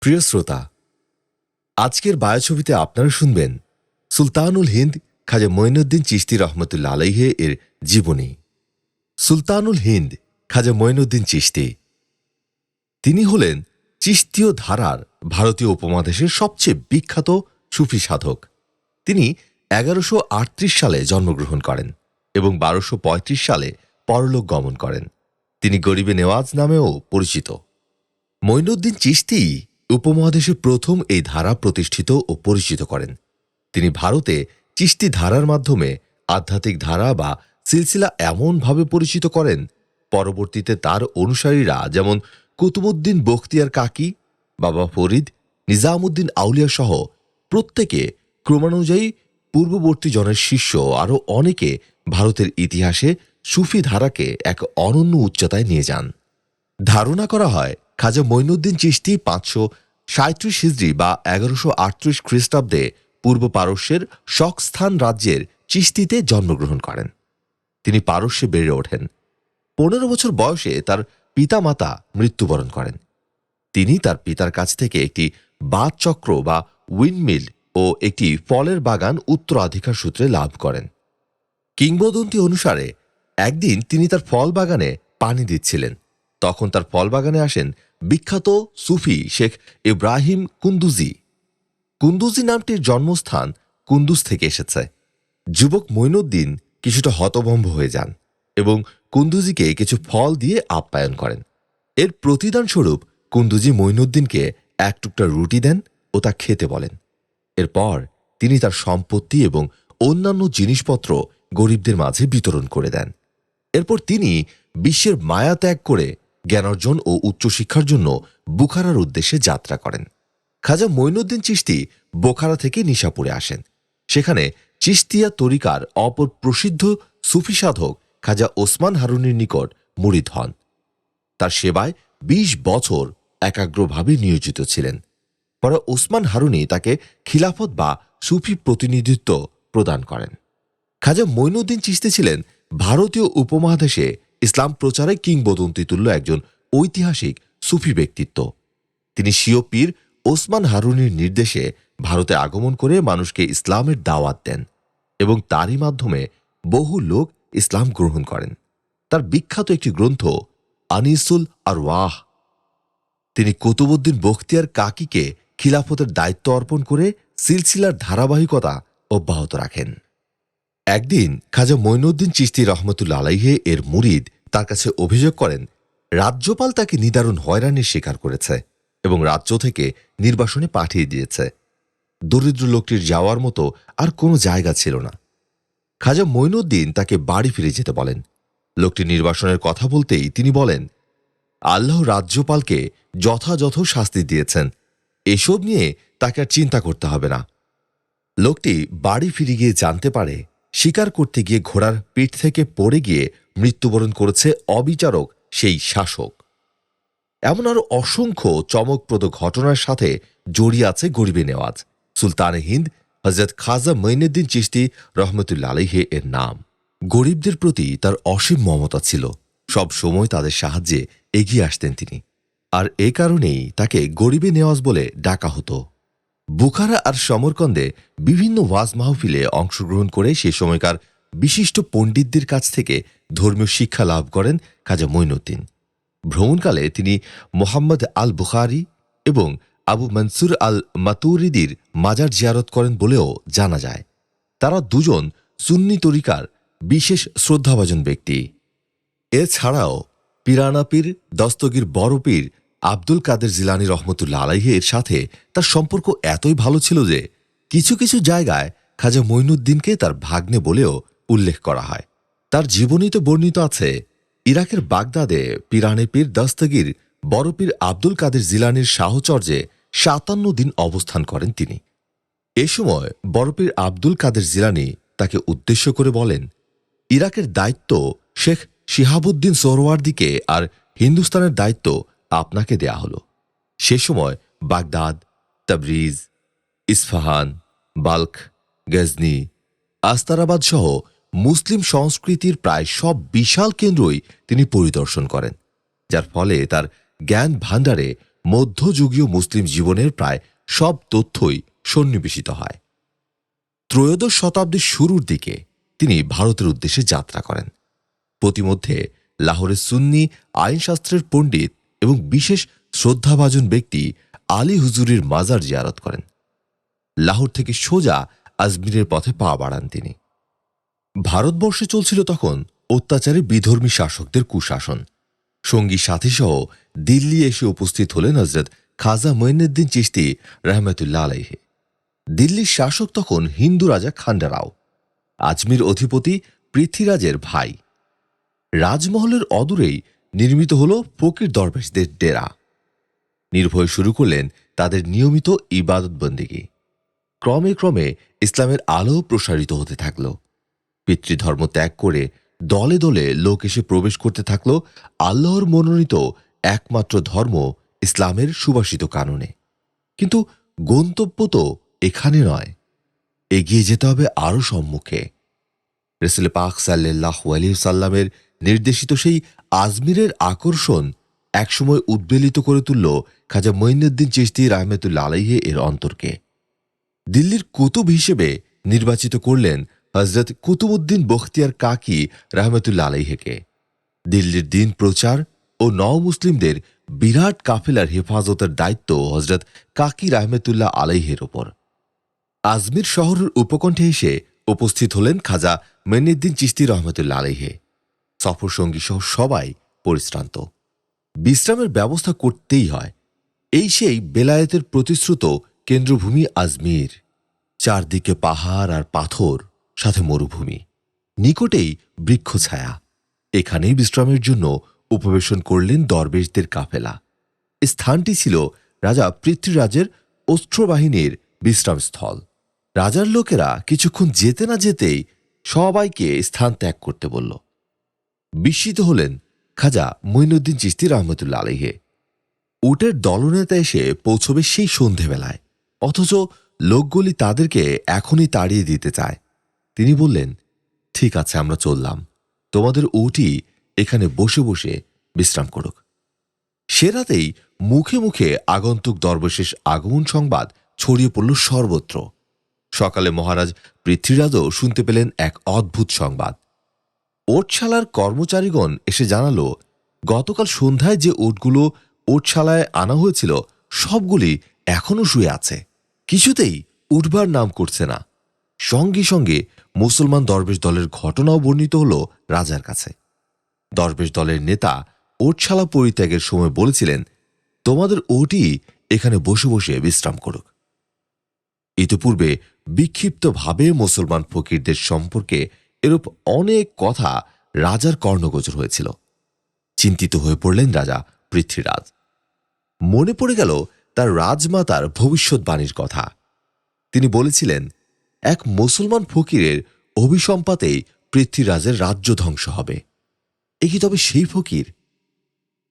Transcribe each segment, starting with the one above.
প্রিয় শ্রোতা, আজকের বায়োছবিতে আপনারা শুনবেন সুলতানুল হিন্দ খাজা মঈনুদ্দিন চিস্তি রহমতুল্লা আলাইহে এর জীবনী। সুলতানুল হিন্দ খাজা মঈনুদ্দিন চিস্তি তিনি হলেন চিস্তীয় ধারার ভারতীয় উপমহাদেশের সবচেয়ে বিখ্যাত সুফি সাধক। তিনি এগারোশো সালে জন্মগ্রহণ করেন এবং বারোশো সালে পরলোক গমন করেন। তিনি গরিবে নেওয়াজ নামেও পরিচিত। মঈনুদ্দিন চিস্তি উপমহাদেশে প্রথম এই ধারা প্রতিষ্ঠিত ও পরিচিত করেন। তিনি ভারতে চিস্তি ধারার মাধ্যমে আধ্যাত্মিক ধারা বা সিলসিলা এমনভাবে পরিচিত করেন, পরবর্তীতে তার অনুসারীরা যেমন কুতুবুদ্দিন বখতিয়ার কাকি, বাবা ফরিদ নিজামুদ্দিন আউলিয়া সহ প্রত্যেকে ক্রমানুযায়ী পূর্ববর্তী জনের শিষ্য, আরও অনেকে ভারতের ইতিহাসে সুফি ধারাকে এক অনন্য উচ্চতায় নিয়ে যান। ধারণা করা হয়, খাজা মঈনুদ্দিন চিশতি পাঁচশো সাঁত্রিশ হিজড়ি বা এগারোশো আটত্রিশ খ্রিস্টাব্দে পূর্ব পারস্যের শকস্থান রাজ্যের চিস্তিতে জন্মগ্রহণ করেন। তিনি পারস্যে বেড়ে ওঠেন। পনেরো বছর বয়সে তার পিতামাতা মৃত্যুবরণ করেন। তিনি তার পিতার কাছ থেকে একটি বাদ চক্র বা উইন্ডমিল ও একটি ফলের বাগান উত্তরাধিকার সূত্রে লাভ করেন। কিংবদন্তি অনুসারে একদিন তিনি তার ফল বাগানে পানি দিচ্ছিলেন। তখন তার ফল বাগানে আসেন বিখ্যাত সুফি শেখ ইব্রাহিম কুন্দুজি। কুন্দুজি নামটির জন্মস্থান কুন্দুজ থেকে এসেছে। যুবক মঈনুদ্দিন কিছুটা হতভম্ব হয়ে যান এবং কুন্দুজিকে কিছু ফল দিয়ে আপ্যায়ন করেন। এর প্রতিদান স্বরূপ কুন্দুজি মঈনুদ্দিনকে এক টুকটা রুটি দেন ও তা খেতে বলেন। এরপর তিনি তার সম্পত্তি এবং অন্যান্য জিনিসপত্র গরিবদের মাঝে বিতরণ করে দেন। এরপর তিনি বিশ্বের মায়া ত্যাগ করে জ্ঞানার্জন ও উচ্চশিক্ষার জন্য বুখারার উদ্দেশ্যে যাত্রা করেন। খাজা মঈনুদ্দিন চিস্তি বোখারা থেকে নিশাপুরে আসেন। সেখানে চিস্তিয়া তরিকার অপর প্রসিদ্ধ সুফি সাধক খাজা ওসমান হারুনির নিকট মুরিদ হন। তার সেবায় ২০ বছর একাগ্রভাবে নিয়োজিত ছিলেন। পরে ওসমান হারুনি তাকে খিলাফত বা সুফি প্রতিনিধিত্ব প্রদান করেন। খাজা মঈনুদ্দিন চিস্তি ছিলেন ভারতীয় উপমহাদেশে ইসলাম প্রচারে কিংবদন্তি তুল্য একজন ঐতিহাসিক সুফি ব্যক্তিত্ব। তিনি স্বীয় পীর ওসমান হারুনির নির্দেশে ভারতে আগমন করে মানুষকে ইসলামের দাওয়াত দেন এবং তারই মাধ্যমে বহু লোক ইসলাম গ্রহণ করেন। তার বিখ্যাত একটি গ্রন্থ আনিসুল আর ওয়াহ তিনি কুতুবুদ্দিন বখতিয়ার কাকিকে খিলাফতের দায়িত্ব অর্পণ করে সিলসিলার ধারাবাহিকতা অব্যাহত রাখেন। একদিন খাজা মঈনুদ্দিন চিস্তি রহমতুল্লা আলাইহে এর মুরিদ তার কাছে অভিযোগ করেন, রাজ্যপাল তাকে নিদারুণ হয়রানির শিকার করেছে এবং রাজ্য থেকে নির্বাসনে পাঠিয়ে দিয়েছে। দরিদ্র লোকটির যাওয়ার মতো আর কোনো জায়গা ছিল না। খাজা মঈনুদ্দিন তাকে বাড়ি ফিরে যেতে বলেন। লোকটি নির্বাসনের কথা বলতেই তিনি বলেন, আল্লাহ রাজ্যপালকে যথাযথ শাস্তি দিয়েছেন। এসব নিয়ে তাকে আর চিন্তা করতে হবে না। লোকটি বাড়ি ফিরে গিয়ে জানতে পারে শিকার করতে গিয়ে ঘোড়ার পিঠ থেকে পড়ে গিয়ে মৃত্যুবরণ করেছে অবিচারক সেই শাসক। এমন আরও অসংখ্য চমকপ্রদ ঘটনার সাথে জড়িয়ে আছে গরিবে নেওয়াজ। সুলতান হিন্দ হজরত খাজা মঈনুদ্দিন চিস্তি রহমতুল্লা আলহে এর নাম। গরিবদের প্রতি তার অসীম মমতা ছিল। সব সময় তাদের সাহায্যে এগিয়ে আসতেন তিনি। আর এ কারণেই তাকে গরিবে নেওয়াজ বলে ডাকা হতো। বুখারা আর সমরকন্দে বিভিন্ন ওয়াজ মাহফিলে অংশগ্রহণ করে সে সময়কার বিশিষ্ট পণ্ডিতদের কাছ থেকে ধর্মীয় শিক্ষা লাভ করেন খাজা মঈনুদ্দিন। ভ্রমণকালে তিনি মোহাম্মদ আল বুখারি এবং আবু মনসুর আল মাতুরিদির মাজার জিয়ারত করেন বলেও জানা যায়। তারা দুজন সুন্নি তরিকার বিশেষ শ্রদ্ধাভাজন ব্যক্তি। এছাড়াও পিরানাপীর দস্তগীর বড় পীর আব্দুল কাদের জিলানি রহমতুল্লা আলাইহে এর সাথে তার সম্পর্ক এতই ভালো ছিল যে কিছু কিছু জায়গায় খাজা মঈনুদ্দিনকে তার ভাগ্নে বলেও উল্লেখ করা হয়। তার জীবনীতে বর্ণিত আছে, ইরাকের বাগদাদে পিরানে পীর দস্তগীর বড় পীর আব্দুল কাদের জিলানির সাহচর্যে সাতান্ন দিন অবস্থান করেন তিনি। এ সময় বরপীর আব্দুল কাদের জিলানি তাকে উদ্দেশ্য করে বলেন, ইরাকের দায়িত্ব শেখ শিহাবুদ্দিন সোহরওয়ার্দিকে আর হিন্দুস্তানের দায়িত্ব আপনাকে দেয়া হলো। সে সময় Baghdad, Tabriz, Isfahan, Balkh, Ghazni, Astarabad সহ মুসলিম সংস্কৃতির প্রায় সব বিশাল কেন্দ্রই তিনি পরিদর্শন করেন, যার ফলে তার জ্ঞান ভাণ্ডারে মধ্যযুগীয় মুসলিম জীবনের প্রায় সব তথ্যই সন্নিবেশিত হয়। ত্রয়োদশ শতাব্দীর শুরুর দিকে তিনি ভারতের উদ্দেশ্যে যাত্রা করেন। প্রতিমধ্যে লাহোরের সুন্নি আইনশাস্ত্রের পণ্ডিত এবং বিশেষ শ্রদ্ধাভাজন ব্যক্তি আলী হুজুরের মাজার জিয়ারত করেন। লাহোর থেকে সোজা আজমিরের পথে পা বাড়ান তিনি। ভারতবর্ষে চলছিল তখন অত্যাচারে বিধর্মী শাসকদের কুশাসন। সঙ্গী সাথীসহ দিল্লি এসে উপস্থিত হলেন হজরত খাজা মঈনুদ্দিন চিস্তি রহমতুল্লাহ আলাইহে। দিল্লির শাসক তখন হিন্দু রাজা খান্ডারাও। আজমির অধিপতি পৃথ্বীরাজের ভাই। রাজমহলের অদূরেই নির্মিত হল ফকির দরবেশদের ডেরা। নির্ভয় শুরু করলেন তাদের নিয়মিত ইবাদত বন্দিগি। ক্রমে ক্রমে ইসলামের আলো প্রসারিত হতে থাকল। পিতৃধর্ম ত্যাগ করে দলে দলে লোক এসে প্রবেশ করতে থাকল আল্লাহর মনোনীত একমাত্র ধর্ম ইসলামের সুবাসিত কাননে। কিন্তু গন্তব্য তো এখানে নয়, এগিয়ে যেতে হবে আরও সম্মুখে। রেসুল পাক সাল্লাহ আলী সাল্লামের নির্দেশিত সেই আজমিরের আকর্ষণ একসময় উদ্বেলিত করে তুলল খাজা মঈনুদ্দিন চিস্তি রাহমেতুল্লা আলাইহে এর অন্তরকে। দিল্লির কুতুব হিসেবে নির্বাচিত করলেন হজরত কুতুবুদ্দিন বখতিয়ার কাকি রাহমেতুল্লা আলাইহেকে। দিল্লির দিন প্রচার ও নও মুসলিমদের বিরাট কাফেলার হেফাজতের দায়িত্ব হজরত কাকি রাহমেতুল্লাহ আলাইহের ওপর। আজমির শহরের উপকণ্ঠে এসে উপস্থিত হলেন খাজা মেনুদ্দিন চিস্তি রহমতুল্লা আলাইহে। সফর সঙ্গী সহ সবাই পরিশ্রান্ত। বিশ্রামের ব্যবস্থা করতেই হয়। এই সেই বেলায়েতের প্রতিশ্রুত কেন্দ্রভূমি আজমির। চারদিকে পাহাড় আর পাথর, সাথে মরুভূমি। নিকটেই বৃক্ষ ছায়া এখানেই বিশ্রামের জন্য উপবেশন করলেন দরবেশদের কাফেলা। স্থানটি ছিল রাজা পৃথ্বীরাজের অস্ত্রবাহিনীর বিশ্রামস্থল। রাজার লোকেরা কিছুক্ষণ যেতে না যেতেই সবাইকে স্থান ত্যাগ করতে বলল। বিস্মিত হলেন খাজা মঈনুদ্দিন চিস্তি রহমতুল্লা আলহে উটের দলনেতা এসে পৌঁছবে সেই সন্ধেবেলায়। অথচ লোকগুলি তাদেরকে এখনই তাড়িয়ে দিতে চায়। তিনি বললেন, ঠিক আছে, আমরা চললাম। তোমাদের উটি এখানে বসে বসে বিশ্রাম করুক। সে রাতেই মুখে মুখে আগন্তুক দরবেশেষ আগমন সংবাদ ছড়িয়ে পড়ল সর্বত্র। সকালে মহারাজ পৃথ্বীরাজও শুনতে পেলেন এক অদ্ভুত সংবাদ। ওটশালার কর্মচারীগণ এসে জানালো, গতকাল সন্ধ্যায় যে ওটগুলো ওটশালায় আনা হয়েছিল, সবগুলি এখনও শুয়ে আছে। কিছুতেই উঠবার নাম করছে না। সঙ্গে সঙ্গে মুসলমান দরবেশ দলের ঘটনাও বর্ণিত হল রাজার কাছে। দরবেশ দলের নেতা ওটশালা পরিত্যাগের সময় বলেছিলেন, তোমাদের ওটি এখানে বসে বসে বিশ্রাম করুক। ইতিপূর্বে বিক্ষিপ্তভাবে মুসলমান ফকিরদের সম্পর্কে এরূপ অনেক কথা রাজার কর্ণগোচর হয়েছিল। চিন্তিত হয়ে পড়লেন রাজা পৃথ্বীরাজ। মনে পড়ে গেল তার রাজমাতার ভবিষ্যৎবাণীর কথা। তিনি বলেছিলেন, এক মুসলমান ফকিরের অভিসম্পাতেই পৃথ্বীরাজের রাজ্য ধ্বংস হবে। এ কি তবে সেই ফকির?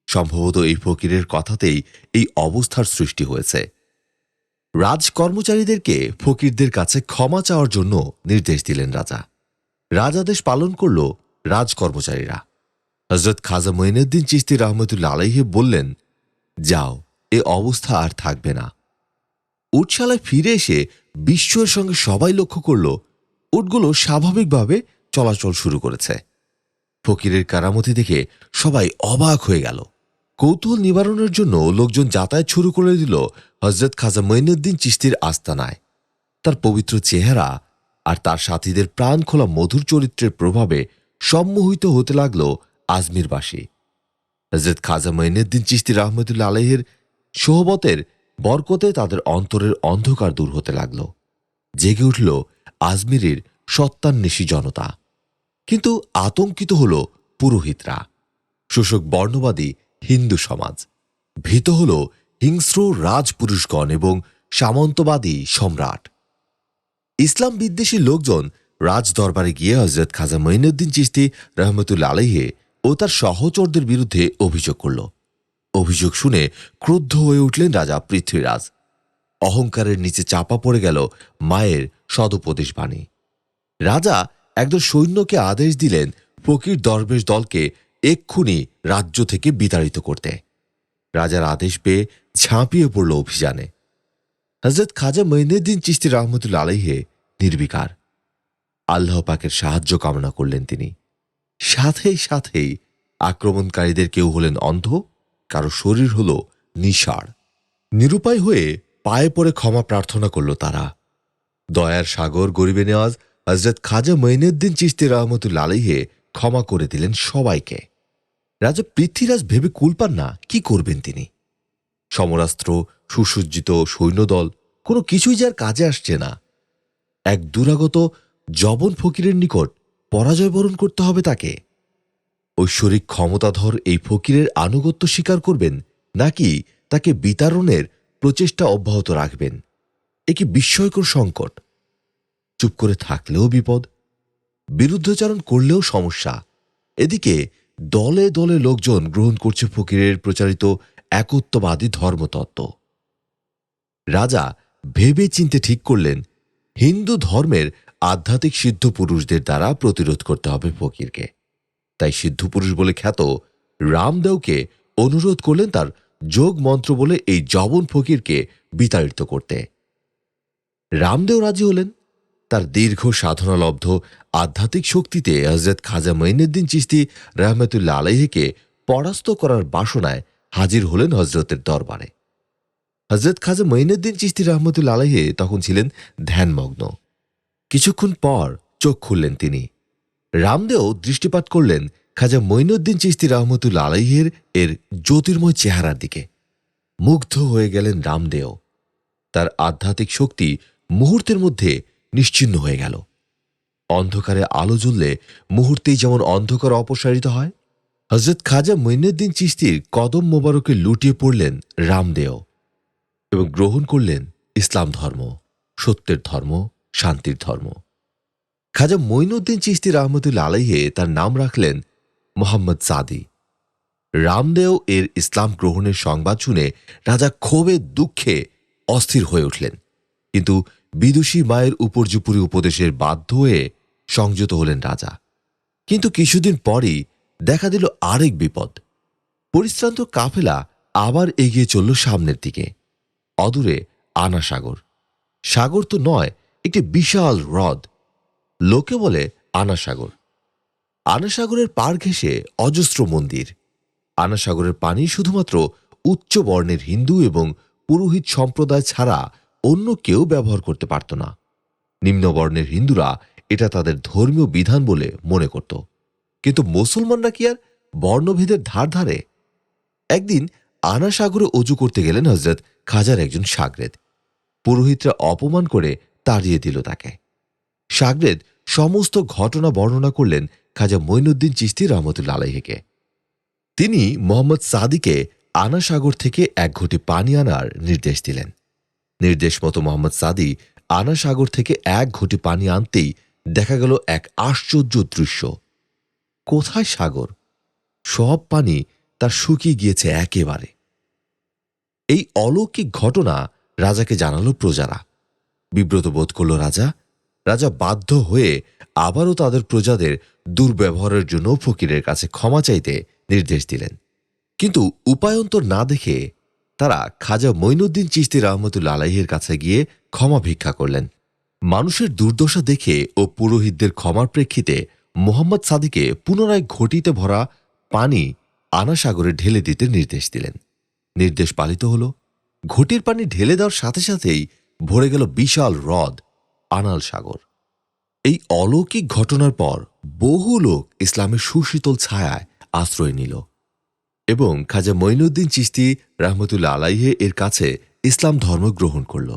সম্ভবত এই ফকিরের কথাতেই এই অবস্থার সৃষ্টি হয়েছে। রাজকর্মচারীদেরকে ফকিরদের কাছে ক্ষমা চাওয়ার জন্য নির্দেশ দিলেন রাজা। রাজাদেশ পালন করল রাজকর্মচারীরা। হজরত খাজা মঈনুদ্দিন চিস্তি রহমতুল্লা আলাইহে বললেন, যাও, এ অবস্থা আর থাকবে না। উটশালায় ফিরে এসে বিস্ময়ের সঙ্গে সবাই লক্ষ্য করল, উটগুলো স্বাভাবিকভাবে চলাচল শুরু করেছে। ফকিরের কারামতি দেখে সবাই অবাক হয়ে গেল। কৌতূহল নিবারণের জন্য লোকজন যাতায়াত শুরু করে দিল হজরত খাজা মঈনুদ্দিন চিস্তির আস্তানায়। তার পবিত্র চেহারা আর তার সাথীদের প্রাণ খোলা মধুর চরিত্রের প্রভাবে সম্মোহিত হতে লাগল আজমিরবাসী। হজরত খাজা মঈনুদ্দিন চিস্তি রহমতুল্লা আলহের সোহবতের বরকতে তাদের অন্তরের অন্ধকার দূর হতে লাগল। জেগে উঠল আজমিরের সত্তান্বেষী জনতা। কিন্তু আতঙ্কিত হল পুরোহিতরা। শোষক বর্ণবাদী হিন্দু সমাজ। ভীত হল হিংস্র রাজপুরুষগণ এবং সামন্তবাদী সম্রাট। ইসলাম বিদ্বেষী লোকজন রাজ দরবারে গিয়ে হজরত খাজা মঈনুদ্দিন চিস্তি রহমতুল্লা আলহে ও তার সহচরদের বিরুদ্ধে অভিযোগ করল। অভিযোগ শুনে ক্রুদ্ধ হয়ে উঠলেন রাজা পৃথ্বীরাজ। অহংকারের নিচে চাপা পড়ে গেল মায়ের সদুপদেশ বাণী। রাজা একদল সৈন্যকে আদেশ দিলেন ফকির দরবেশ দলকে এক্ষুনি রাজ্য থেকে বিতাড়িত করতে। রাজার আদেশ পেয়ে ঝাঁপিয়ে পড়ল অভিযানে। হজরত খাজা মঈনুদ্দিন চিস্তি রহমতুল্লা আলাইহে নির্বিকার। আল্লাহ পাকের সাহায্য কামনা করলেন তিনি। সাথেই সাথেই আক্রমণকারীদের কেউ হলেন অন্ধ, কারও শরীর হল নিষাড় নিরুপায় হয়ে পায়ে পড়ে ক্ষমা প্রার্থনা করল তারা। দয়ার সাগর গরিবে নেওয়াজ হজরত খাজা মঈনুদ্দিন চিস্তি রহমতুল্লা আলাইহে ক্ষমা করে দিলেন সবাইকে। রাজা পৃথ্বীরাজ ভেবে কুল পান না, কি করবেন তিনি? সমরাস্ত্র, সুসজ্জিত সৈন্যদল, কোনো কিছুই যার কাজে আসছে না। এক দুরাগত জবন ফকিরের নিকট পরাজয় বরণ করতে হবে তাকে। ঐশ্বরিক ক্ষমতাধর এই ফকিরের আনুগত্য স্বীকার করবেন নাকি তাকে বিতারণের প্রচেষ্টা অব্যাহত রাখবেন? এ কি বিস্ময়কর সংকট। চুপ করে থাকলেও বিপদ, বিরুদ্ধচারণ করলেও সমস্যা। এদিকে দলে দলে লোকজন গ্রহণ করছে ফকিরের প্রচারিত একত্ববাদী ধর্মতত্ত্ব। রাজা ভেবে চিনতে ঠিক করলেন হিন্দু ধর্মের আধ্যাত্মিক সিদ্ধ পুরুষদের দ্বারা প্রতিরোধ করতে হবে ফকিরকে। তাই সিদ্ধ পুরুষ বলে খ্যাত রামদেওকে অনুরোধ করলেন তার যোগ মন্ত্র বলে এই জবন ফকিরকে বিতাড়িত করতে। রামদেও রাজি হলেন। তার দীর্ঘ সাধনালব্ধ আধ্যাত্মিক শক্তিতে হজরত খাজা মঈনুদ্দিন চিস্তি রহমতুল্লাহ আলাইহিকে পরাস্ত করার বাসনায় হাজির হলেন হজরতের দরবারে। হজরত খাজা মঈনুদ্দিন চিস্তি রহমতুল্লা আলাইহে তখন ছিলেন ধ্যানমগ্ন। কিছুক্ষণ পর চোখ খুললেন তিনি। রামদেও দৃষ্টিপাত করলেন খাজা মঈনুদ্দিন চিস্তি রহমতুল্লা আলাইহের এর জ্যোতির্ময় চেহারার দিকে। মুগ্ধ হয়ে গেলেন রামদেও। তার আধ্যাত্মিক শক্তি মুহূর্তের মধ্যে নিশ্চিন্ন হয়ে গেল। অন্ধকারে আলো জ্বললে মুহূর্তেই যেমন অন্ধকার অপসারিত হয় হজরত খাজা মঈনুদ্দিন চিস্তির কদম মোবারকে লুটিয়ে পড়লেন রামদেও। এবং গ্রহণ করলেন ইসলাম ধর্ম, সত্যের ধর্ম, শান্তির ধর্ম। খাজা মঈনুদ্দিন চিস্তি রহমতুল্লা আলাইহে তার নাম রাখলেন মোহাম্মদ সাদি। রামদেও এর ইসলাম গ্রহণের সংবাদ শুনে রাজা ক্ষোভে, দুঃখে অস্থির হয়ে উঠলেন। কিন্তু বিদুষী মায়ের উপর্যুপুরি উপদেশের বাধ্য হয়ে সংযত হলেন রাজা। কিন্তু কিছুদিন পরই দেখা দিল আরেক বিপদ। পরিশ্রান্ত কাফেলা আবার এগিয়ে চলল সামনের দিকে। অদূরে আনা সাগর। সাগর তো নয়, একটি বিশাল হ্রদ। লোকে বলে আনা সাগর। আনা সাগরের পার ঘেঁষে অজস্র মন্দির। আনা সাগরের পানি শুধুমাত্র উচ্চ বর্ণের হিন্দু এবং পুরোহিত সম্প্রদায় ছাড়া অন্য কেউ ব্যবহার করতে পারত না। নিম্নবর্ণের হিন্দুরা এটা তাদের ধর্মীয় বিধান বলে মনে করত। কিন্তু মুসলমানরা কি আর বর্ণভেদের ধার ধারে? একদিন আনা সাগরে অজু করতে গেলেন হজরত খাজার একজন সাগরেদ। পুরোহিতরা অপমান করে তাড়িয়ে দিল তাকে। সাগরেদ সমস্ত ঘটনা বর্ণনা করলেন খাজা মঈনুদ্দিন চিস্তি রহমতুল্লা আলাইহিকে। তিনি মোহাম্মদ সাদিকে আনা সাগর থেকে এক ঘটি পানি আনার নির্দেশ দিলেন। নির্দেশ মতো মোহাম্মদ সাদি আনা সাগর থেকে এক ঘটি পানি আনতেই দেখা গেল এক আশ্চর্য দৃশ্য। কোথায় সাগর? সব পানি তার শুকিয়ে গিয়েছে একেবারে। এই অলৌকিক ঘটনা রাজাকে জানালো প্রজারা। বিব্রত বোধ করল রাজা রাজা বাধ্য হয়ে আবারও তাদের প্রজাদের দুর্ব্যবহারের জন্য ফকিরের কাছে ক্ষমা চাইতে নির্দেশ দিলেন। কিন্তু উপায়ন্তর না দেখে তারা খাজা মঈনুদ্দিন চিস্তি রহমতুল্লা আলাইহের কাছে গিয়ে ক্ষমা ভিক্ষা করলেন। মানুষের দুর্দশা দেখে ও পুরোহিতদের ক্ষমার প্রেক্ষিতে মোহাম্মদ সাদিকে পুনরায় ঘটিতে ভরা পানি আনা সাগরে ঢেলে দিতে নির্দেশ দিলেন। নির্দেশ পালিত হল। ঘটির পানি ঢেলে দেওয়ার সাথে সাথেই ভরে গেল বিশাল হ্রদ, আনাল সাগর। এই অলৌকিক ঘটনার পর বহু লোক ইসলামের সুশীতল ছায়ায় আশ্রয় নিল এবং খাজা মঈনুদ্দিন চিস্তি রহমতুল্লা আলাইহে এর কাছে ইসলাম ধর্ম গ্রহণ করল।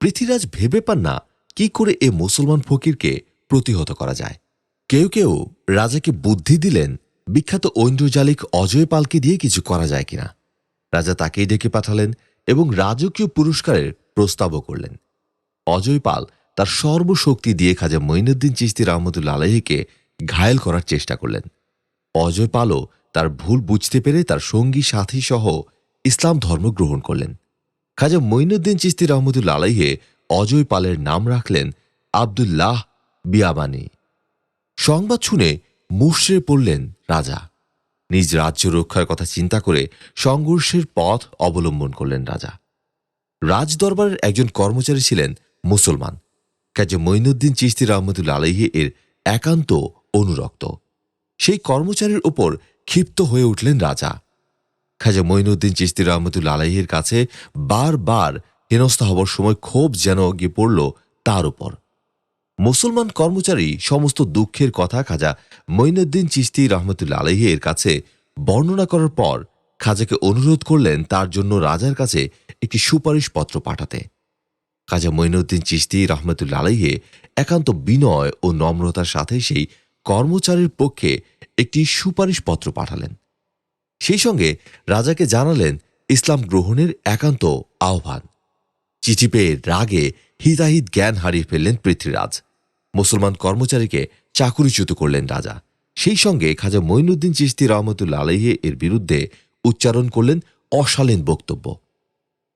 পৃথ্বীরাজ ভেবে পান না কি করে এ মুসলমান ফকিরকে প্রতিহত করা যায়। কেউ কেউ রাজাকে বুদ্ধি দিলেন, বিখ্যাত ঐন্দ্রজালিক অজয় পালকে দিয়ে কিছু করা যায় কিনা। রাজা তাকেই ডেকে পাঠালেন এবং রাজকীয় পুরস্কারের প্রস্তাবও করলেন। অজয় পাল তার সর্বশক্তি দিয়ে খাজা মঈনুদ্দিন চিস্তি রহমতুল্লা আলাহিকে ঘায়েল করার চেষ্টা করলেন। অজয় পালও তার ভুল বুঝতে পেরে তার সঙ্গী, সাথী সহ ইসলাম ধর্ম গ্রহণ করলেন। খাজা মঈনুদ্দিন চিস্তি রহমতুল্লা আলাইহে অজয় পালের নাম রাখলেন আবদুল্লাহ বিয়াবানি। সংবাদ শুনে মুশড়ে পড়লেন রাজা। নিজ রাজ্য রক্ষার কথা চিন্তা করে সংঘর্ষের পথ অবলম্বন করলেন রাজা। রাজদরবারের একজন কর্মচারী ছিলেন মুসলমান। কাজে মঈনুদ্দিন চিস্তি রহমতুল্লা আলহি এর একান্ত অনুরক্ত। সেই কর্মচারীর ওপর ক্ষিপ্ত হয়ে উঠলেন রাজা। খাজা মঈনুদ্দিন চিস্তি রহমতুল্লা আলহির কাছে বারবার হেনস্থা হবার সময় ক্ষোভ যেন গিয়ে পড়ল তার উপর। মুসলমান কর্মচারী সমস্ত দুঃখের কথা খাজা মঈনুদ্দিন চিস্তি রহমতুল্লা আলহি এর কাছে বর্ণনা করার পর খাজাকে অনুরোধ করলেন তার জন্য রাজার কাছে একটি সুপারিশ পত্র পাঠাতে। খাজা মঈনুদ্দিন চিস্তি রহমতুল্লা আলহে একান্ত বিনয় ও নম্রতার সাথে সেই কর্মচারীর পক্ষে একটি সুপারিশ পত্র পাঠালেন। সেই সঙ্গে রাজাকে জানালেন ইসলাম গ্রহণের একান্ত আহ্বান। চিঠি পেয়ে রাগে হিতাহিত জ্ঞান হারিয়ে ফেললেন পৃথ্বীরাজ। মুসলমান কর্মচারীকে চাকুরিচ্যুত করলেন রাজা। সেই সঙ্গে খাজা মঈনুদ্দিন চিস্তি রহমতুল্লা আলহে এর বিরুদ্ধে উচ্চারণ করলেন অশালীন বক্তব্য।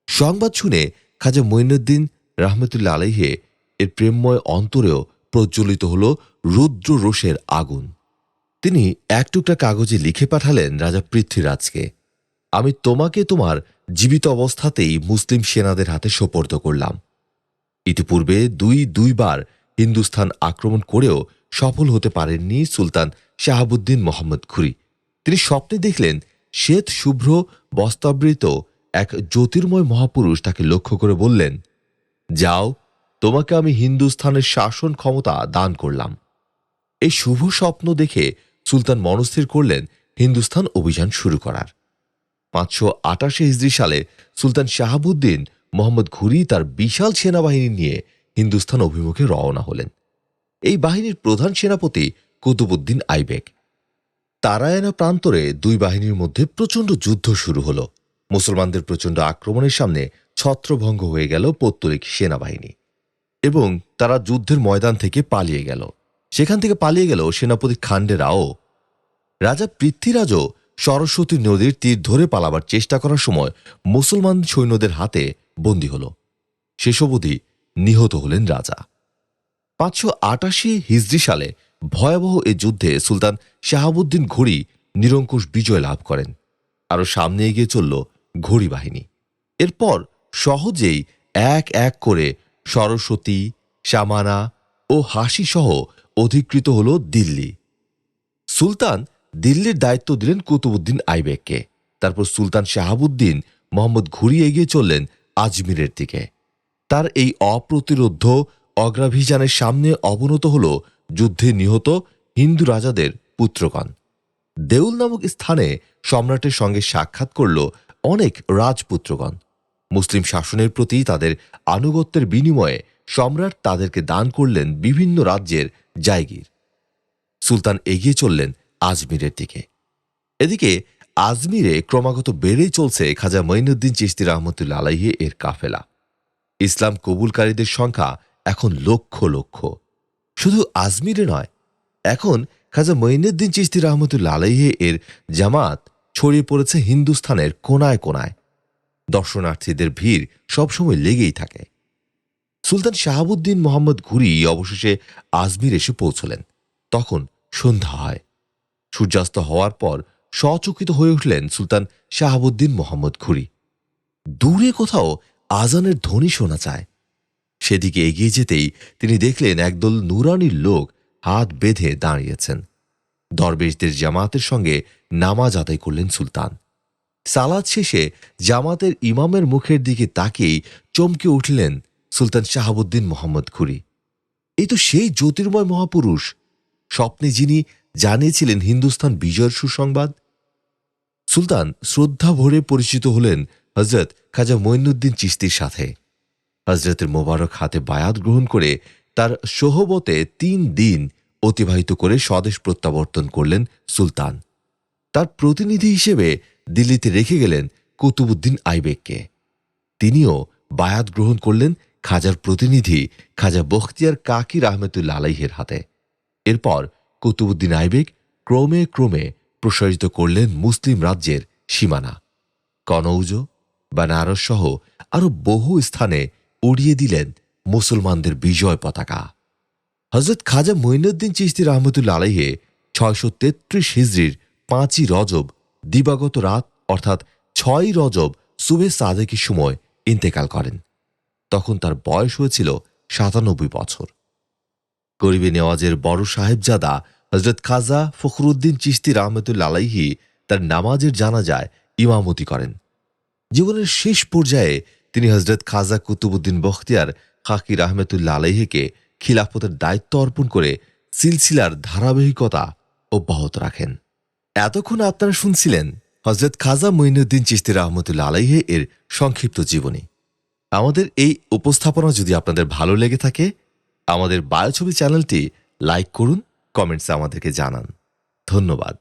সংবাদ শুনে খাজা মঈনুদ্দিন রহমতুল্লা আলহে এর প্রেমময় অন্তরেও প্রজ্বলিত হল রুদ্র রোষের আগুন। তিনি এক টুকরা কাগজে লিখে পাঠালেন রাজা পৃথ্বীরাজকে, আমি তোমাকে তোমার জীবিত অবস্থাতেই মুসলিম সেনাদের হাতে সোপর্দ করলাম। ইতিপূর্বে দুই দুইবার হিন্দুস্থান আক্রমণ করেও সফল হতে পারেননি সুলতান শাহাবুদ্দিন মোহাম্মদ ঘুরি তিনি স্বপ্নে দেখলেন শ্বেত শুভ্র বস্তাবৃত এক জ্যোতির্ময় মহাপুরুষ তাকে লক্ষ্য করে বললেন, যাও, তোমাকে আমি হিন্দুস্থানের শাসন ক্ষমতা দান করলাম। এই শুভ স্বপ্ন দেখে সুলতান মনস্থির করলেন হিন্দুস্থান অভিযান শুরু করার। পাঁচশো আটাশি হিজড়ি সালে সুলতান শাহাবুদ্দিন মোহাম্মদ ঘুরি তার বিশাল সেনাবাহিনী নিয়ে হিন্দুস্থান অভিমুখে রওনা হলেন। এই বাহিনীর প্রধান সেনাপতি কুতুবুদ্দিন আইবেক। তারায়ানা প্রান্তরে দুই বাহিনীর মধ্যে প্রচণ্ড যুদ্ধ শুরু হলো। মুসলমানদের প্রচণ্ড আক্রমণের সামনে ছত্রভঙ্গ হয়ে গেল পৌত্তলিক সেনাবাহিনী এবং তারা যুদ্ধের ময়দান থেকে পালিয়ে গেল। সেখান থেকে পালিয়ে গেল সেনাপতি খান্ডেরাও রাজা পৃথ্বীরাজও সরস্বতী নদীর তীর ধরে পালাবার চেষ্টা করার সময় মুসলমান সৈন্যদের হাতে বন্দী হল। শেষ অবধি নিহত হলেন রাজা। পাঁচশো আটাশি হিজড়ি সালে ভয়াবহ এ যুদ্ধে সুলতান শাহাবুদ্দিন ঘড়ি নিরঙ্কুশ বিজয় লাভ করেন। আরও সামনে এগিয়ে চলল ঘড়ি বাহিনী। এরপর সহজেই এক এক করে সরস্বতী শামানা ও হাসি সহ অধিকৃত হল দিল্লি। সুলতান দিল্লির দায়িত্ব দিলেন কুতুবুদ্দিন আইবেককে তারপর সুলতান শাহাবুদ্দিন মোহাম্মদ ঘুরি এগিয়ে চললেন আজমিরের দিকে। তার এই অপ্রতিরোধ্য অগ্রাভিযানের সামনে অবনত হল যুদ্ধে নিহত হিন্দু রাজাদের পুত্রগণ। দেউল নামক স্থানে সম্রাটের সঙ্গে সাক্ষাৎ করল অনেক রাজপুত্রগণ। মুসলিম শাসনের প্রতি তাদের আনুগত্যের বিনিময়ে সম্রাট তাদেরকে দান করলেন বিভিন্ন রাজ্যের জায়গির। সুলতান এগিয়ে চললেন আজমিরের দিকে। এদিকে আজমিরে ক্রমাগত বেড়েই চলছে খাজা মঈনুদ্দিন চিস্তি রহমতুল্লা আলাইহে এর কাফেলা। ইসলাম কবুলকারীদের সংখ্যা এখন লক্ষ লক্ষ। শুধু আজমিরে নয়, এখন খাজা মঈনুদ্দিন চিস্তি রহমতুল্লা আলাইহে এর জামাত ছড়িয়ে পড়েছে হিন্দুস্থানের কোনায় কোনায়। দর্শনার্থীদের ভিড় সবসময় লেগেই থাকে। সুলতান শাহাবুদ্দিন মোহাম্মদ ঘুরি অবশেষে আজমির এসে পৌঁছলেন। তখন সন্ধ্যা হয়। সূর্যাস্ত হওয়ার পর সচকিত হয়ে উঠলেন সুলতান শাহাবুদ্দিন মোহাম্মদ ঘুরি দূরে কোথাও আজানের ধ্বনি শোনা যায়। সেদিকে এগিয়ে যেতেই তিনি দেখলেন একদল নুরানির লোক হাত বেঁধে দাঁড়িয়েছেন। দরবেশদের জামাতের সঙ্গে নামাজ আদায় করলেন সুলতান। সালাদ শেষে জামাতের ইমামের মুখের দিকে তাকিয়েই চমকে উঠলেন সুলতান শাহাবুদ্দিন মোহাম্মদ ঘুরি এই তো সেই জ্যোতির্ময় মহাপুরুষ। স্বপ্নে যিনি জানিয়েছিলেন হিন্দুস্তান বিজয়ের সুসংবাদ। সুলতান শ্রদ্ধা ভরে পরিচিত হলেন হজরত খাজা মঈনুদ্দিন চিস্তির সাথে। হজরতের মোবারক হাতে বায়াত গ্রহণ করে তার সোহবতে তিন দিন অতিবাহিত করে স্বদেশ প্রত্যাবর্তন করলেন সুলতান। তার প্রতিনিধি হিসেবে দিল্লিতে রেখে গেলেন কুতুবুদ্দিন আইবেককে। তিনিও বায়াত গ্রহণ করলেন খাজার প্রতিনিধি খাজা বখতিয়ার কাকির আহমেদুল্লা আলাইহের হাতে। এরপর কুতুবুদ্দিন আইবেক ক্রমে ক্রমে প্রসারিত করলেন মুসলিম রাজ্যের সীমানা। কনৌজ বানারস সহ আরও বহু স্থানে উড়িয়ে দিলেন মুসলমানদের বিজয় পতাকা। হজরত খাজা মঈনুদ্দিন চিস্তি রহমতুল্লা আলাইহে ছয়শো তেত্রিশ হিজড়ির পাঁচই রজব দিবাগত রাত, অর্থাৎ ছয়ই রজব সুবে সাদেকের সময় ইন্তেকাল করেন। তখন তার বয়স হয়েছিল সাতানব্বই বছর। গরিবে নেওয়াজের বড় সাহেবজাদা হজরত খাজা ফখরুদ্দিন চিস্তি রহমতুল্লা আলাইহি তার নামাজের জানাজায় ইমামতি করেন। জীবনের শেষ পর্যায়ে তিনি হজরত খাজা কুতুবুদ্দিন বখতিয়ার খাকি রহমতুল্লা আলাইহিকে খিলাফতের দায়িত্ব অর্পণ করে সিলসিলার ধারাবাহিকতা অব্যাহত রাখেন। এতক্ষণ আপনারা শুনছিলেন হজরত খাজা মঈনুদ্দিন চিস্তি রহমতুল্লা আলাইহে এর সংক্ষিপ্ত জীবনী। আমাদের এই উপস্থাপনা যদি আপনাদের ভালো লেগে থাকে আমাদের বায়োছবি চ্যানেলটি লাইক করুন কমেন্টসে আমাদেরকে জানান। ধন্যবাদ।